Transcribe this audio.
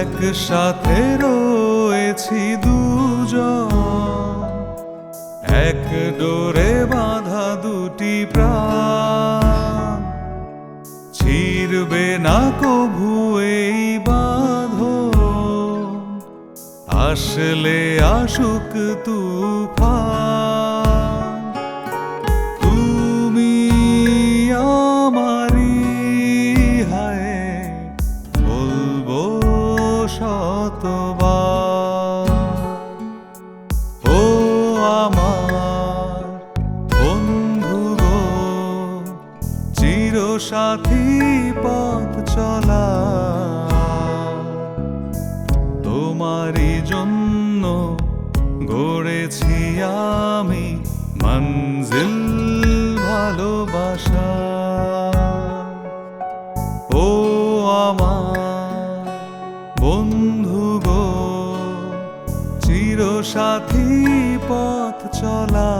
একসাথে রয়েছি দুজন। এক ডোরে বাঁধা দুটি প্রাণ। ছিড়বে না কভু এই বাঁধো আসলে আসুক তুফান। শতবার। ও আমার বন্ধু গো চির সাথী পথ চলা। তোমারই জন্য গড়েছি আমি মঞ্জিল ভালোবাসা। ও আমার বন্ধু গো চির সাথী পথ চলা।